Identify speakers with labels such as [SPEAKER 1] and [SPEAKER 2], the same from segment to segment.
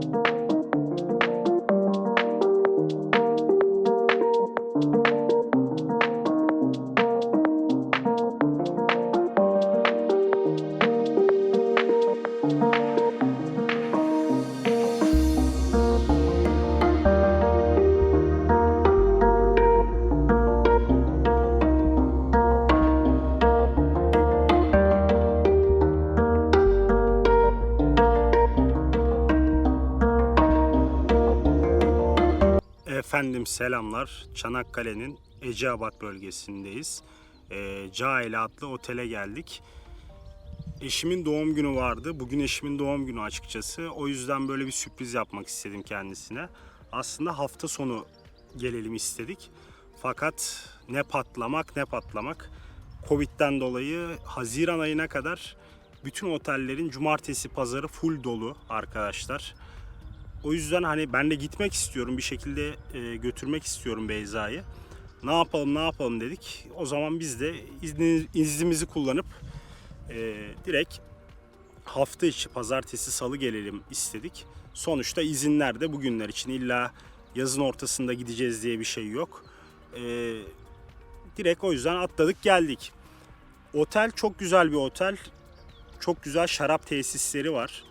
[SPEAKER 1] Thank you. Efendim selamlar. Çanakkale'nin Eceabat bölgesindeyiz. Ee, Caile adlı otele geldik. Eşimin doğum günü vardı. Bugün eşimin doğum günü açıkçası. O yüzden böyle bir sürpriz yapmak istedim kendisine. Aslında hafta sonu gelelim istedik. Fakat ne patlamak ne patlamak. Covid'den dolayı Haziran ayına kadar bütün otellerin cumartesi pazarı full dolu arkadaşlar. O yüzden hani ben de gitmek istiyorum bir şekilde e, götürmek istiyorum Beyza'yı. Ne yapalım ne yapalım dedik. O zaman biz de izni, iznimizi kullanıp e, direkt hafta içi pazartesi salı gelelim istedik. Sonuçta izinler de bugünler için illa yazın ortasında gideceğiz diye bir şey yok. E, direkt o yüzden atladık geldik. Otel çok güzel bir otel. Çok güzel şarap tesisleri var.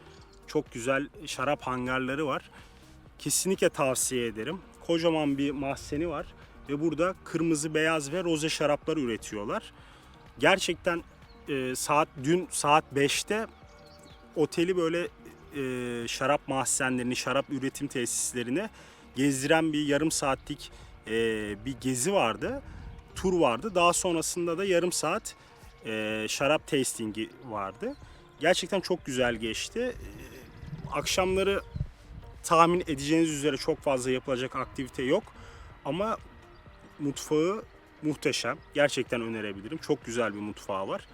[SPEAKER 1] Çok güzel şarap hangarları var. Kesinlikle tavsiye ederim. Kocaman bir mahzeni var ve burada kırmızı, beyaz ve roze şaraplar üretiyorlar. Gerçekten e, saat dün saat 5'te oteli böyle e, şarap mahzenlerini, şarap üretim tesislerini gezdiren bir yarım saatlik e, bir gezi vardı. Tur vardı. Daha sonrasında da yarım saat e, şarap tastingi vardı. Gerçekten çok güzel geçti. Akşamları tahmin edeceğiniz üzere çok fazla yapılacak aktivite yok. Ama mutfağı muhteşem. Gerçekten önerebilirim. Çok güzel bir mutfağı var.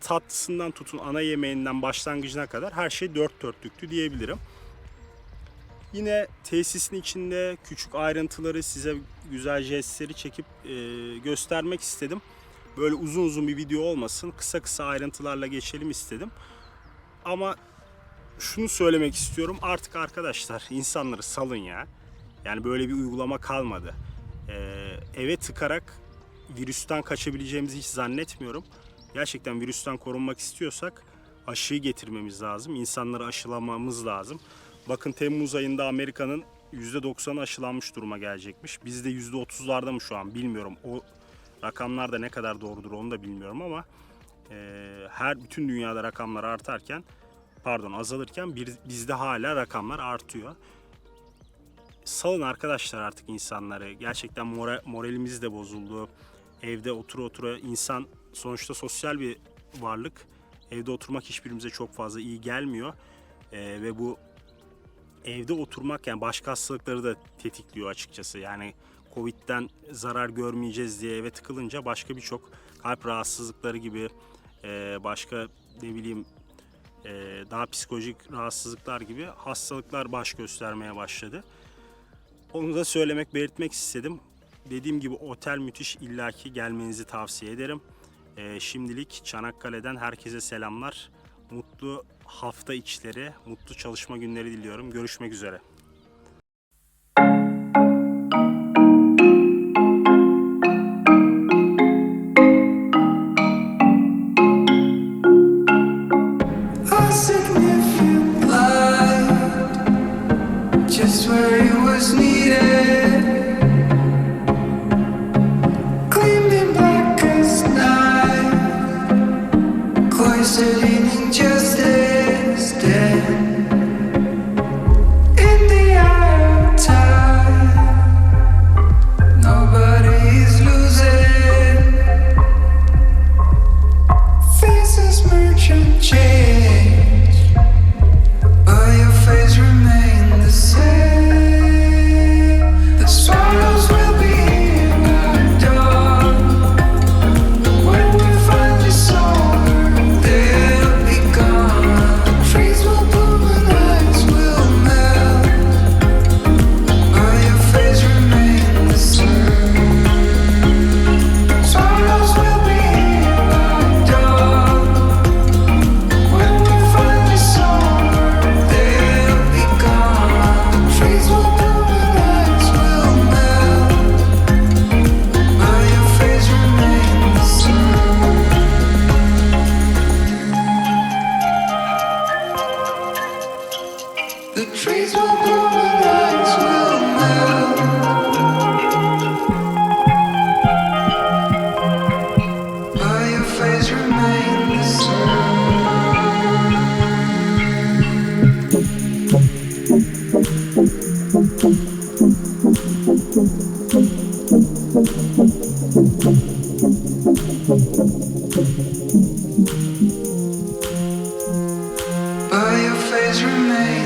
[SPEAKER 1] Tatlısından tutun ana yemeğinden başlangıcına kadar her şey dört dörtlüktü diyebilirim. Yine tesisin içinde küçük ayrıntıları size güzel jestleri çekip e, göstermek istedim. Böyle uzun uzun bir video olmasın. Kısa kısa ayrıntılarla geçelim istedim. Ama şunu söylemek istiyorum. Artık arkadaşlar insanları salın ya. Yani böyle bir uygulama kalmadı. Ee, eve tıkarak virüsten kaçabileceğimizi hiç zannetmiyorum. Gerçekten virüsten korunmak istiyorsak aşıyı getirmemiz lazım. İnsanları aşılamamız lazım. Bakın Temmuz ayında Amerika'nın %90'ı aşılanmış duruma gelecekmiş. Bizde %30'larda mı şu an bilmiyorum. O rakamlar da ne kadar doğrudur onu da bilmiyorum ama e, her bütün dünyada rakamlar artarken pardon azalırken bizde hala rakamlar artıyor. Salın arkadaşlar artık insanları. Gerçekten mora, moralimiz de bozuldu. Evde otura otura insan sonuçta sosyal bir varlık. Evde oturmak hiçbirimize çok fazla iyi gelmiyor. Ee, ve bu evde oturmak yani başka hastalıkları da tetikliyor açıkçası. Yani Covid'den zarar görmeyeceğiz diye eve tıkılınca başka birçok kalp rahatsızlıkları gibi e, başka ne bileyim daha psikolojik rahatsızlıklar gibi hastalıklar baş göstermeye başladı. Onu da söylemek, belirtmek istedim. Dediğim gibi otel müthiş illaki gelmenizi tavsiye ederim. E, şimdilik Çanakkale'den herkese selamlar. Mutlu hafta içleri, mutlu çalışma günleri diliyorum. Görüşmek üzere.
[SPEAKER 2] Just where it was needed. Gleaming black as night, cloistered By your face remains.